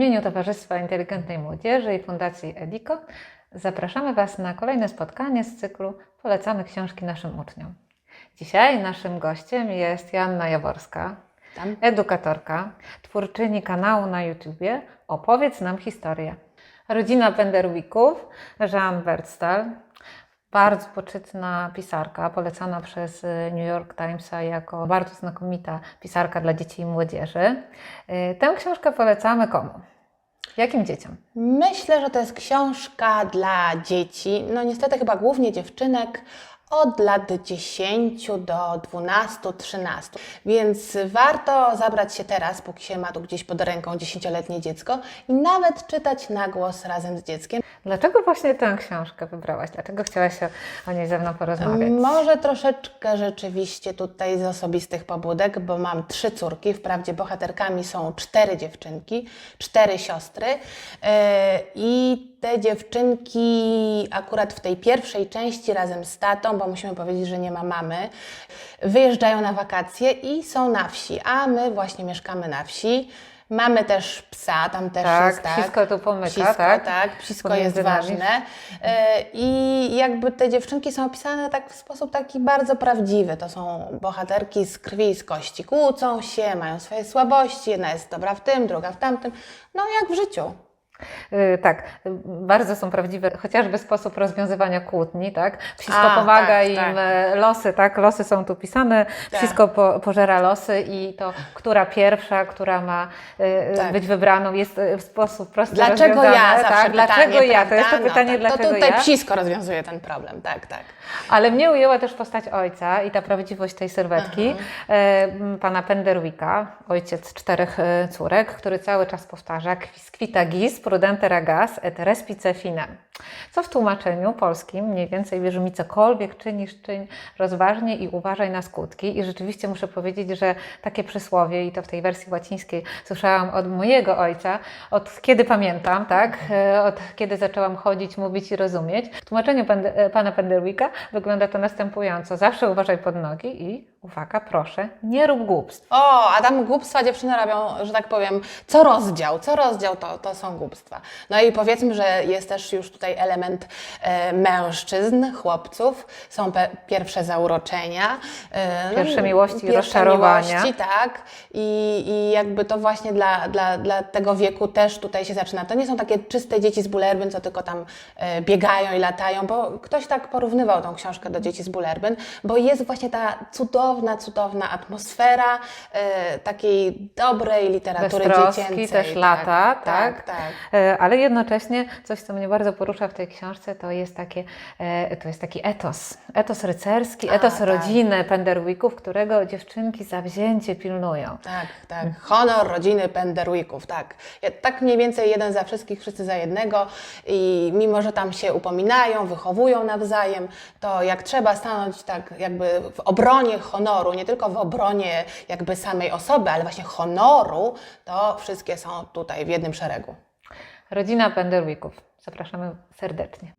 imieniu Towarzystwa Inteligentnej Młodzieży i Fundacji EDICO zapraszamy Was na kolejne spotkanie z cyklu Polecamy książki naszym uczniom. Dzisiaj naszym gościem jest Joanna Jaworska, Tam. edukatorka, twórczyni kanału na YouTubie Opowiedz nam historię. Rodzina Penderwicków, Jean Bertstal, bardzo poczytna pisarka, polecana przez y, New York Timesa jako bardzo znakomita pisarka dla dzieci i młodzieży. Y, Tę książkę polecamy komu? Jakim dzieciom? Myślę, że to jest książka dla dzieci, no niestety chyba głównie dziewczynek, od lat 10 do 12-13. Więc warto zabrać się teraz, póki się ma tu gdzieś pod ręką 10-letnie dziecko i nawet czytać na głos razem z dzieckiem. Dlaczego właśnie tę książkę wybrałaś? Dlaczego chciałaś o, niej ze mną porozmawiać? Może troszeczkę rzeczywiście tutaj z osobistych pobudek, bo mam trzy córki. Wprawdzie bohaterkami są cztery dziewczynki, cztery siostry. Yy, I te dziewczynki akurat w tej pierwszej części razem z tatą, bo musimy powiedzieć, że nie ma mamy, wyjeżdżają na wakacje i są na wsi, a my właśnie mieszkamy na wsi. Mamy też psa, tam też Tak, jest tak. psisko tu pomyka, psisko, tak? tak, psisko Pomiędzy jest nami. ważne. E, I jakby te dziewczynki są opisane tak w sposób taki bardzo prawdziwy. To są bohaterki z krwi i z kości. Kłócą się, mają swoje słabości. Jedna jest dobra w tym, druga w tamtym. No jak w życiu. Y, Tak, bardzo są prawdziwe, chociażby sposób rozwiązywania kłótni, tak? Wszystko A, pomaga tak, im, tak. e, losy, tak? Losy są tu pisane, Tak. wszystko po, pożera losy i to, która pierwsza, która ma y, Tak. być wybraną, jest w sposób prosty Dlaczego ja? Tak? Dlaczego pytanie, ja? To jest to pytanie, no, dlaczego To tutaj ja? psisko rozwiązuje ten problem, tak, tak. Ale mnie ujęła też postać ojca i ta prawdziwość tej sylwetki, e, m, pana Penderwicka, ojciec czterech e, córek, który cały czas powtarza quisquita gis prudenter agas et respice finem. Co w tłumaczeniu polskim mniej więcej bierze mi cokolwiek czynisz, czyń rozważnie i uważaj na skutki. I rzeczywiście muszę powiedzieć, że takie przysłowie, i to w tej wersji łacińskiej słyszałam od mojego ojca, od kiedy pamiętam, tak? E, Od kiedy zaczęłam chodzić, mówić i rozumieć. W tłumaczeniu e, pana Penderwicka wygląda to następująco. Zawsze uważaj pod nogi i, uwaga, proszę, nie rób głupstw. O, a tam głupstwa dziewczyny robią, że tak powiem, co rozdział, co rozdział to, to są głupstwa. No i powiedzmy, że jest też już tutaj element e, mężczyzn, chłopców, są pierwsze zauroczenia. E, Pierwsze miłości i pierwsze rozczarowania. Miłości, tak. I, I jakby to właśnie dla, dla, dla tego wieku też tutaj się zaczyna. To nie są takie czyste dzieci z Bullerbyn, co tylko tam e, biegają i latają, bo ktoś tak porównywał tą książkę do dzieci z Bullerbyn, bo jest właśnie ta cudowna, cudowna atmosfera takiej dobrej literatury Bez troski, dziecięcej. też tak, lata, tak? tak, tak. E, Ale jednocześnie coś, co mnie bardzo porusza w tej książce, to jest, takie, e, to jest taki etos. Etos rycerski, A, etos tak. rodziny Penderwicków, którego dziewczynki zawzięcie pilnują. Tak, tak. Honor rodziny Penderwicków, tak. Tak mniej więcej jeden za wszystkich, wszyscy za jednego i mimo, że tam się upominają, wychowują nawzajem, to jak trzeba stanąć tak jakby w obronie honoru, nie tylko w obronie jakby samej osoby, ale właśnie honoru, to wszystkie są tutaj w jednym szeregu. Rodzina Penderwicków. Zapraszamy serdecznie.